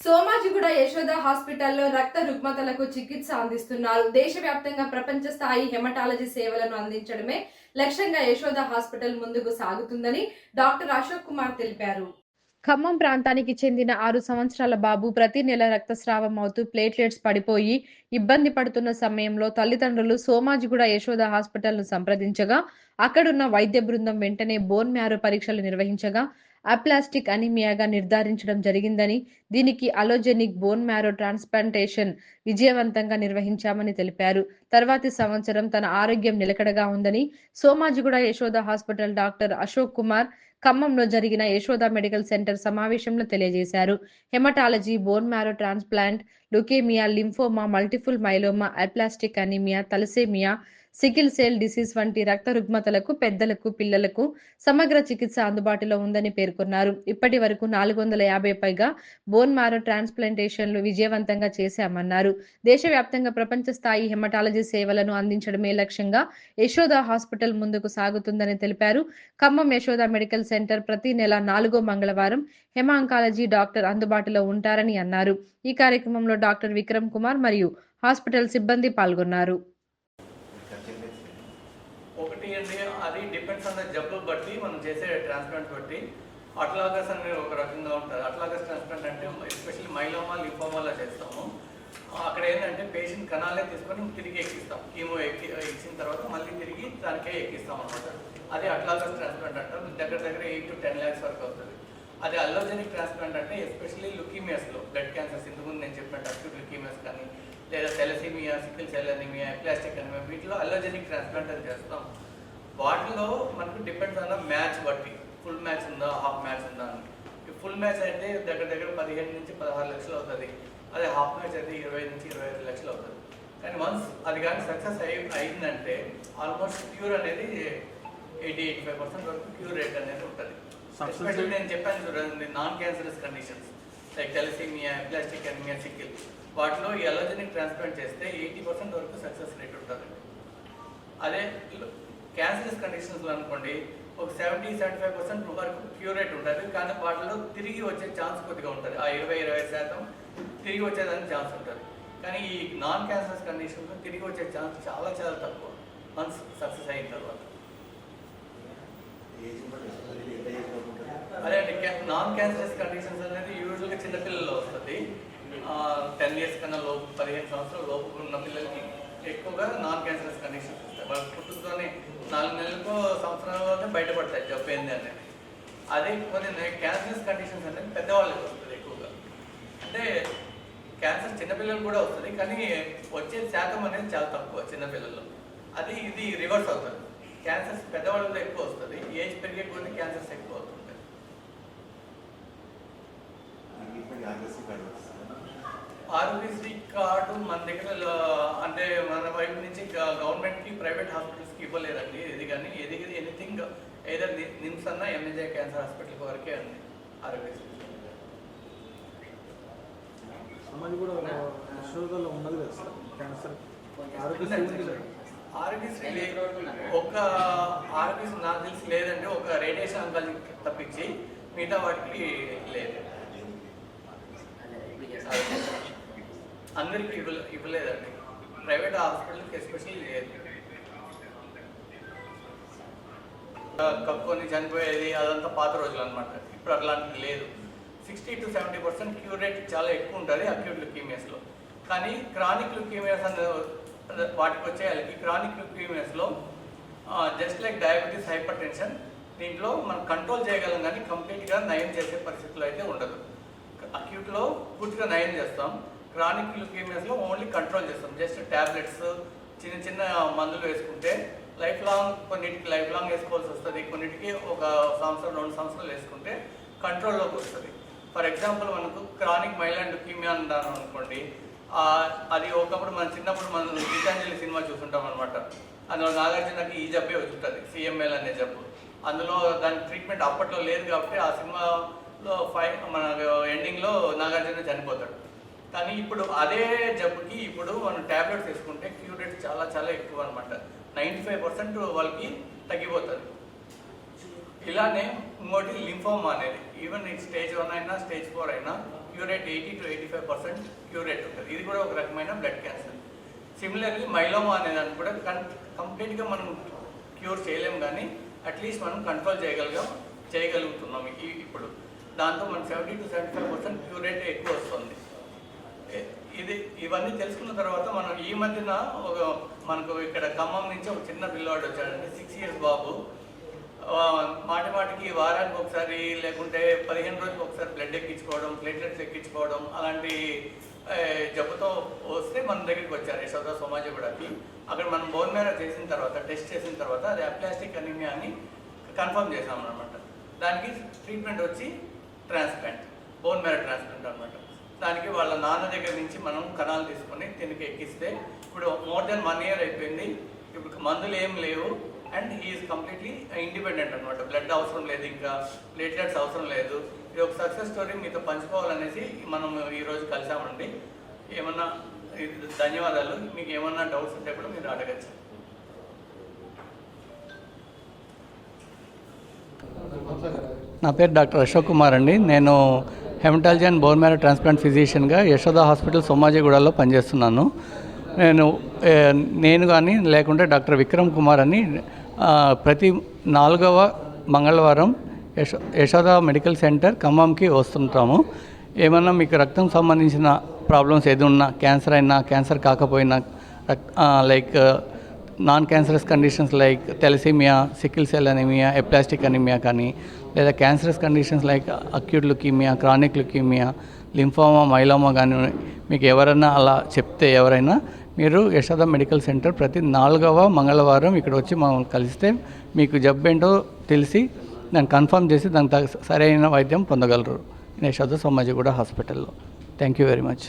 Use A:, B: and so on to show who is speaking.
A: సోమాజిగూడ యశోద హాస్పిటల్లో రక్త రుగ్మతలకు చికిత్స అందిస్తున్నారు. దేశవ్యాప్తంగా ప్రపంచ స్థాయి హెమటాలజీ సేవలను అందించడమే లక్ష్యంగా యశోద హాస్పిటల్ ముందుకు సాగుతుందని డాక్టర్ అశోక్ కుమార్ తెలిపారు. ఖమ్మం ప్రాంతానికి చెందిన ఆరు సంవత్సరాల బాబు ప్రతి నెల రక్తస్రావం అవుతూ ప్లేట్లెట్స్ పడిపోయి ఇబ్బంది పడుతున్న సమయంలో తల్లిదండ్రులు సోమాజిగూడ యశోద హాస్పిటల్ను సంప్రదించగా అక్కడున్న వైద్య బృందం వెంటనే బోన్ మ్యారో పరీక్షలు నిర్వహించగా అప్లాస్టిక్ అనిమియాగా నిర్ధారించడం జరిగిందని దీనికి అలోజెనిక్ బోన్ మ్యారో ట్రాన్స్ప్లాంటేషన్ విజయవంతంగా నిర్వహించామని తెలిపారు. తర్వాతి సంవత్సరం తన ఆరోగ్యం నిలకడగా ఉందని సోమాజిగూడ యశోద హాస్పిటల్ డాక్టర్ అశోక్ కుమార్ ఖమ్మంలో జరిగిన యశోద మెడికల్ సెంటర్ సమావేశంలో తెలియజేశారు. Haematology bone marrow transplant leukaemia lymphoma multiple myeloma aplastic anaemia thalassaemia sickle cell disease వంటి రక్త రుగ్మతలకు పెద్దలకు పిల్లలకు సమగ్ర చికిత్స అందుబాటులో ఉందని పేర్కొన్నారు. ఇప్పటి వరకు నాలుగు వందల యాభై పైగా బోన్ మారో ట్రాన్స్ప్లాంటేషన్లు విజయవంతంగా చేశామన్నారు. దేశవ్యాప్తంగా ప్రపంచ స్థాయి హెమటాలజీ సేవలను అందించడమే లక్ష్యంగా యశోద హాస్పిటల్ ముందుకు సాగుతుందని తెలిపారు. ఖమ్మం యశోద మెడికల్ సెంటర్ ప్రతి నెల నాలుగో మంగళవారం హెమాంకాలజీ డాక్టర్ అందుబాటులో ఉంటారని అన్నారు. ఈ కార్యక్రమంలో డాక్టర్ విక్రమ్ కుమార్ మరియు హాస్పిటల్ సిబ్బంది పాల్గొన్నారు
B: ఒకటి అండి అది జబ్బు బట్టి మనం చేసే ట్రాన్స్ప్లాంట్ బట్టి అట్లాగస్ అనేది ఒక రకంగా ఉంటుంది అట్లాగస్ ట్రాన్స్ప్లాంట్ అంటే ఎస్పెషల్లీ మైలోమా లింఫోమాలో చేస్తాము. అక్కడ ఏంటంటే పేషెంట్ కణాలే తీసుకొని తిరిగి ఎక్కిస్తాం. కీమో ఎక్కి ఇచ్చిన తర్వాత మళ్ళీ తిరిగి దానికే ఎక్కిస్తాం అనమాట అది అట్లాగస్ ట్రాన్స్ప్లాంట్ అంటాం. దగ్గర దగ్గర ఎయిట్ టు టెన్ ల్యాక్స్ వరకు అవుతుంది. అది అల్లోజెనిక్ ట్రాన్స్ప్లాంట్ అంటే ఎస్పెషల్లీ లుకీమియాస్లో బ్లడ్ క్యాన్సర్స్ ఇంతకుముందు నేను చెప్పినట్టు అక్యూట్ లుకీమియాస్ కానీ లేదా thalassaemia sickle cell aplastic anaemia వీటిలో అల్లోజెనిక్ ట్రాన్స్ప్లాంట్ అని చేస్తాం. వాటిలో మనకు డిపెండ్స్ అన్న మ్యాచ్ బట్టి. ఫుల్ మ్యాచ్ ఉందా హాఫ్ మ్యాచ్ ఉందా అని. ఫుల్ మ్యాచ్ అయితే దగ్గర దగ్గర పదిహేను నుంచి పదహారు లక్షలు అవుతుంది. అదే హాఫ్ మ్యాచ్ అయితే ఇరవై నుంచి ఇరవై ఐదు లక్షలు అవుతుంది. కానీ వన్స్ అది కానీ సక్సెస్ అయి అయిందంటే ఆల్మోస్ట్ క్యూర్ అనేది ఎయిటీ ఎయిటీ ఫైవ్ పర్సెంట్ వరకు క్యూర్ రేట్ అనేది ఉంటుంది. ఎస్పెషల్లీ నేను చెప్పాను చూడండి non cancerous conditions like thalassaemia plastic anaemia sickle వాటిలో ఈ అలోజెనిక్ ట్రాన్స్ప్లాంట్ చేస్తే ఎయిటీ పర్సెంట్ వరకు సక్సెస్ రేట్ ఉంటుంది. అదే క్యాన్సరస్ కండిషన్స్లో అనుకోండి ఒక సెవెంటీ సెవెంటీ ఫైవ్ పర్సెంట్ వరకు క్యూర్ రేట్ ఉంటుంది. కానీ వాటిలో తిరిగి వచ్చే ఛాన్స్ కొద్దిగా ఉంటుంది. ఆ ఇరవై ఇరవై శాతం తిరిగి వచ్చేదానికి ఛాన్స్ ఉంటుంది. కానీ ఈ నాన్ క్యాన్సరస్ కండిషన్లో తిరిగి వచ్చే ఛాన్స్ చాలా చాలా తక్కువ. వన్స్ సక్సెస్ అయిన తర్వాత. అదే అండి నాన్ క్యాన్సరస్ కండిషన్స్ అనేది యూజువల్గా చిన్నపిల్లల్లో వస్తుంది. టెన్ ఇయర్స్ కన్నా లోపు పదిహేను సంవత్సరాల లోపు ఉన్న పిల్లలకి ఎక్కువగా నాన్ క్యాన్సరస్ కండిషన్స్ పుట్టుకతోనే నాలుగు నెలలకు సంవత్సరాలలోనే బయటపడతాయి జబ్బు ఏంది అనేది అదే కొన్ని క్యాన్సర్స్ కండిషన్స్ అనేది పెద్దవాళ్ళకి వస్తుంది ఎక్కువగా. అంటే క్యాన్సర్ చిన్నపిల్లలు కూడా వస్తుంది కానీ వచ్చే శాతం అనేది చాలా తక్కువ చిన్నపిల్లల్లో అది ఇది రివర్స్ అవుతుంది. క్యాన్సర్స్ పెద్దవాళ్ళలో ఎక్కువ వస్తుంది ఏజ్ పెరిగే కొద్ది క్యాన్సర్స్ ఎక్కువ అవుతుంది ఆరోగ్యశ్రీ కార్డు మన దగ్గర అంటే మన వైపు నుంచి గవర్నమెంట్కి ప్రైవేట్ హాస్పిటల్స్కి ఇవ్వలేదండి. ఇది కానీ ఇది ఎనీథింగ్ ఏదర్ నిమ్స్ అన్న ఎంఎజే క్యాన్సర్ హాస్పిటల్ వరకే అండి ఆరోగ్యశ్రీ
C: కూడా ఉన్నది కదా సార్? క్యాన్సర్. ఆరోగ్యశ్రీ
B: ఒక ఆరోగ్యశ్రీ నాకు తెలిసి లేదండి. ఒక రేడియేషన్ అంకాలజీ తప్పించి మిగతా వాటికి లేదు. అందరికీ ఇవ్వలే ఇవ్వలేదండి. ప్రైవేట్ హాస్పిటల్కి ఎస్పెషల్లీ లేదు కప్పుకొని చనిపోయేది అదంతా పాత రోజులు అనమాట ఇప్పుడు అట్లాంటిది లేదు. Sixty to seventy percent cure rate చాలా ఎక్కువ ఉంటుంది అక్యూట్ లుకీమియాస్లో కానీ క్రానిక్ లుకీమియాస్ అనే వాటికి వచ్చే వాళ్ళకి క్రానిక్ లుకీమియాస్లో just like diabetes hypertension దీంట్లో మనం కంట్రోల్ చేయగలం కానీ కంప్లీట్గా నయం చేసే పరిస్థితులు అయితే ఉండదు. అక్యూట్లో పూర్తిగా నయం చేస్తాం. క్రానిక్ లుకేమియాస్లో ఓన్లీ కంట్రోల్ చేస్తాం. జస్ట్ ట్యాబ్లెట్స్ చిన్న చిన్న మందులు వేసుకుంటే లైఫ్ లాంగ్ కొన్నిటికి లైఫ్ లాంగ్ వేసుకోవాల్సి వస్తుంది. కొన్నిటికి ఒక సంవత్సరం రెండు సంవత్సరాలు వేసుకుంటే కంట్రోల్లోకి వస్తుంది. ఫర్ ఎగ్జాంపుల్ మనకు క్రానిక్ మైలాండ్ లుకీమియా అన్నాను అనుకోండి అది ఒకప్పుడు మన చిన్నప్పుడు మనం గీతాంజలి సినిమా చూసుంటాం అనమాట అందులో నాగార్జునకి ఈ జబ్బే వచ్చుంటుంది సిఎంఎల్ అనే జబ్బు. అందులో దాని ట్రీట్మెంట్ అప్పట్లో లేదు కాబట్టి ఆ సినిమాలో ఫై మన ఎండింగ్లో నాగార్జున చనిపోతాడు. కానీ ఇప్పుడు అదే జబ్బుకి ఇప్పుడు మనం ట్యాబ్లెట్స్ తీసుకుంటే క్యూ రేట్ చాలా చాలా ఎక్కువ అనమాట నైంటీ ఫైవ్ పర్సెంట్ వాళ్ళకి తగ్గిపోతుంది. ఇలానే ఇంకోటి లింఫోమ్ అనేది ఈవెన్ స్టేజ్ వన్ అయినా స్టేజ్ ఫోర్ అయినా cure rate eighty to eighty five percent cure rate ఉంటుంది. ఇది కూడా ఒక రకమైన బ్లడ్ క్యాన్సర్. సిమిలర్లీ మైలోమా అనే దాన్ని కూడా కన్ కంప్లీట్గా మనం క్యూర్ చేయలేం కానీ అట్లీస్ట్ మనం కంట్రోల్ చేయగలిగాం చేయగలుగుతున్నాం. ఇప్పుడు దాంతో మనం seventy to seventy five percent cure rate rate ఎక్కువ వస్తుంది. ఇది ఇవన్నీ తెలుసుకున్న తర్వాత మనం ఈ మధ్యన ఒక మనకు ఇక్కడ ఖమ్మం నుంచి ఒక చిన్న పిల్లవాడు వచ్చాడండి సిక్స్ ఇయర్స్ బాబు. మాటి మాటికి వారానికి ఒకసారి లేకుంటే పదిహేను రోజులకు ఒకసారి బ్లడ్ ఎక్కించుకోవడం ప్లేట్లెట్స్ ఎక్కించుకోవడం అలాంటి జబ్బుతో వస్తే మన దగ్గరికి వచ్చారు యశోద సోమాజిగూడకి అక్కడ మనం బోన్ మేర చేసిన తర్వాత టెస్ట్ చేసిన తర్వాత అది అప్లాస్టిక్ అనీమియా అని కన్ఫర్మ్ చేసాం అనమాట దానికి ట్రీట్మెంట్ వచ్చి ట్రాన్స్ప్లాంట్ బోన్ మేర ట్రాన్స్ప్లాంట్ వాళ్ళ నాన్న దగ్గర నుంచి మనం కణాలు తీసుకొని తినకి ఎక్కిస్తే ఇప్పుడు మోర్ దెన్ వన్ ఇయర్ అయిపోయింది. ఇప్పుడు మందులు ఏం లేవు. అండ్ ఈజ్ కంప్లీట్లీ ఇండిపెండెంట్ అనమాట బ్లడ్ అవసరం లేదు ఇంకా ప్లేట్లెట్స్ అవసరం లేదు. ఇది ఒక సక్సెస్ స్టోరీ మీతో పంచుకోవాలనేసి మనం ఈరోజు కలిసామండి. ఏమన్నా ఇది ధన్యవాదాలు. మీకు ఏమన్నా డౌట్స్ ఉంటే కూడా మీరు అడగచ్చు.
D: నా పేరు డాక్టర్ అశోక్ కుమార్ అండి. నేను haematology and bone marrow transplant ఫిజిషియన్గా Yashoda hospital సోమాజిగూడలో పనిచేస్తున్నాను. నేను నేను కానీ లేకుంటే డాక్టర్ విక్రమ్ కుమార్ అని ప్రతి నాలుగవ మంగళవారం యశో యశోద మెడికల్ సెంటర్ ఖమ్మంకి వస్తుంటాము. ఏమన్నా మీకు రక్తం సంబంధించిన ప్రాబ్లమ్స్ ఏది ఉన్నా క్యాన్సర్ అయినా క్యాన్సర్ కాకపోయినా రక్- like non cancerous conditions like thalassaemia sickle cell anaemia aplastic anaemia కానీ లేదా cancerous conditions like acute leukaemia chronic leukaemia lymphoma myeloma కానీ మీకు ఎవరైనా అలా చెప్తే ఎవరైనా మీరు యశోద మెడికల్ సెంటర్ ప్రతి నాలుగవ మంగళవారం ఇక్కడ వచ్చి మమ్మల్ని కలిస్తే మీకు జబ్బు ఏంటో తెలిసి దాన్ని కన్ఫర్మ్ చేసి దానికి సరైన వైద్యం పొందగలరు. యశోద సోమాజిగూడ హాస్పిటల్లో. Thank you very much